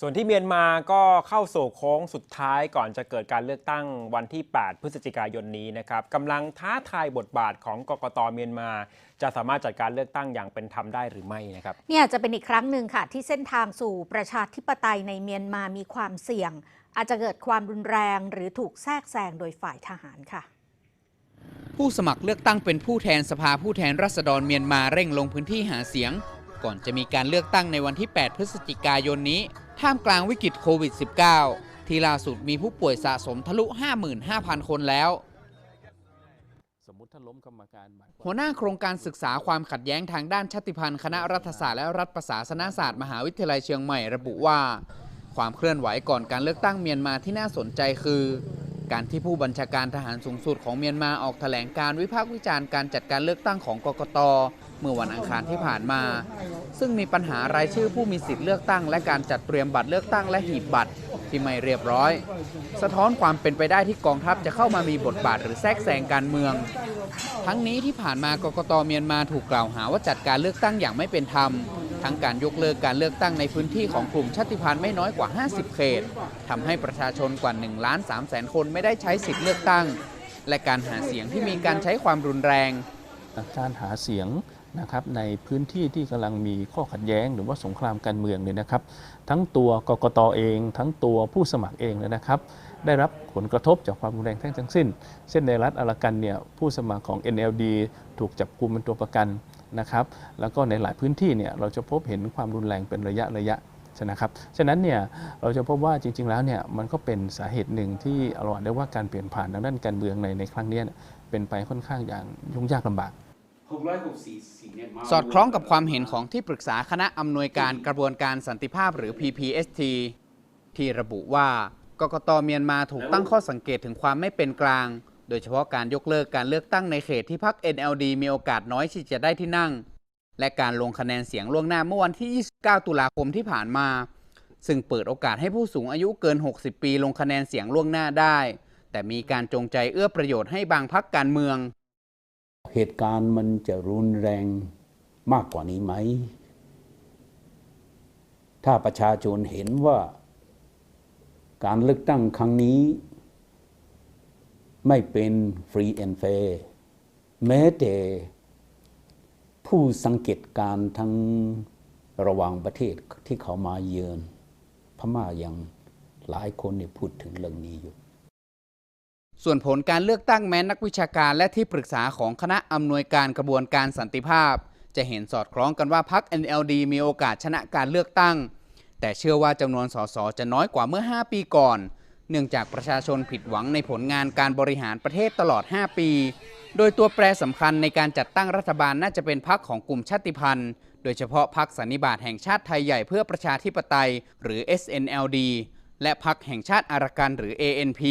ส่วนที่เมียนมาก็เข้าสู่โค้งสุดท้ายก่อนจะเกิดการเลือกตั้งวันที่ 8 พฤศจิกายนนี้นะครับกำลังท้าทายบทบาทของกกตเมียนมา จะสามารถจัดการเลือกตั้งอย่างเป็นธรรมได้หรือไม่นะครับเนี่ยจะเป็นอีกครั้งหนึ่งค่ะ ที่เส้นทางสู่ประชาธิปไตยในเมียนมามีความเสี่ยง อาจจะเกิดความรุนแรงหรือถูกแทรกแซงโดยฝ่ายทหารค่ะผู้สมัครเลือกตั้งเป็นผู้แทนสภาผู้แทนราษฎรเมียนมาเร่งลงพื้นที่หาเสียง ก่อนจะมีการเลือกตั้งในวันที่ 8 พฤศจิกายนนี้ ท่ามกลางวิกฤตโควิด -19 ที่ล่าสุดมีผู้ป่วยสะสมทะลุ 55,000 คนแล้วสมมุติถ้าล้มกรรมการหมายความหัวหน้าโครงการศึกษาความขัดแย้งทางด้านชาติพันธุ์คณะรัฐศาสตร์และรัฐประศาสนศาสตร์มหาวิทยาลัยเชียงใหม่ระบุว่า ความเคลื่อนไหวก่อนการเลือกตั้งเมียนมาที่น่าสนใจคือ การที่ผู้บัญชาการทหารสูงสุดของเมียนมาออกแถลงการวิพากษ์วิจารณ์การจัดการเลือกตั้งของกกต เมื่อวันอังคารที่ผ่านมา ซึ่งมีปัญหารายชื่อผู้มีสิทธิ์เลือกตั้ง และการจัดเตรียมบัตรเลือกตั้งและหีบบัตร ที่ไม่เรียบร้อย สะท้อนความเป็นไปได้ที่กองทัพจะเข้ามามีบทบาทหรือแทรกแซงการเมือง ทั้งนี้ที่ผ่านมากกตเมียนมาถูกกล่าวหาว่าจัดการเลือกตั้งอย่างไม่เป็นธรรม ทั้งการยกเลิกการเลือกตั้งในพื้นที่ของกลุ่มชาติพันธุ์ไม่น้อยกว่า 50 เขตทำให้ประชาชนกว่า1ล้าน3แสนคนไม่ได้ใช้สิทธิ์เลือกตั้ง และการหาเสียงที่มีการใช้ความรุนแรง การหาเสียง นะครับในพื้นที่ที่กำลังมีข้อขัดแย้ง หรือว่าสงครามการเมืองเนี่ยนะครับ ทั้งตัวกกตเอง ทั้งตัวผู้สมัครเองเนี่ยนะครับ ได้รับผลกระทบจากความรุนแรงทั้งทั้งสิ้น เช่นในรัฐอารากันเนี่ยผู้สมัครของ NLD ถูกจับกุมเป็นตัวประกันนะครับ แล้วก็ในหลายพื้นที่เนี่ยเราจะพบเห็นความรุนแรงเป็นระยะระยะใช่นะครับ ฉะนั้นเนี่ยเราจะพบว่าจริง ๆ แล้วเนี่ยมันก็เป็นสาเหตุหนึ่งที่เราอาจได้ว่าการเปลี่ยนผ่านทางด้านการเมืองในในครั้งนี้เป็นไปค่อนข้างอย่างยุ่งยากลำบาก สอดคล้องกับความเห็นของที่ปรึกษาคณะอำนวยการกระบวนการสันติภาพหรือ PPST ที่ระบุว่ากกตเมียนมาถูกตั้งข้อสังเกตถึงความไม่เป็นกลาง โดยเฉพาะการยกเลิกการเลือกตั้งในเขตที่พรรค NLD มีโอกาสน้อยที่จะได้ที่นั่ง และการลงคะแนนเสียงล่วงหน้าเมื่อวันที่ 29 ตุลาคมที่ผ่านมา ซึ่งเปิดโอกาสให้ผู้สูงอายุเกิน 60 ปีลงคะแนนเสียงล่วงหน้าได้ แต่มีการจงใจเอื้อประโยชน์ให้บางพรรคการเมือง เหตุการณ์มันจะรุนแรงมากกว่านี้ไหม ถ้าประชาชนเห็นว่าการเลือกตั้งครั้งนี้ ไม่เป็นฟรีแอนด์แฟร์แม้แต่ผู้สังเกตการณ์ทั้งระหว่างประเทศที่เขามาเยือน พม่ายังหลายคนเนี่ยพูดถึงเรื่องนี้อยู่ ส่วนผลการเลือกตั้งแม้นักวิชาการและที่ปรึกษาของคณะอำนวยการกระบวนการสันติภาพ จะเห็นสอดคล้องกันว่าพรรค NLD มีโอกาสชนะการเลือกตั้ง แต่เชื่อว่าจำนวนสสจะน้อยกว่าเมื่อ 5 ปีก่อน เนื่องจากประชาชนผิดหวังในผลงานการบริหารประเทศตลอด 5 ปี โดยตัวแปรสำคัญในการจัดตั้งรัฐบาลน่าจะเป็นพรรคของกลุ่มชาติพันธุ์ โดยเฉพาะพรรคสันนิบาตแห่งชาติไทยใหญ่เพื่อประชาธิปไตย หรือ SNLD และพรรคแห่งชาติอารักันหรือ ANP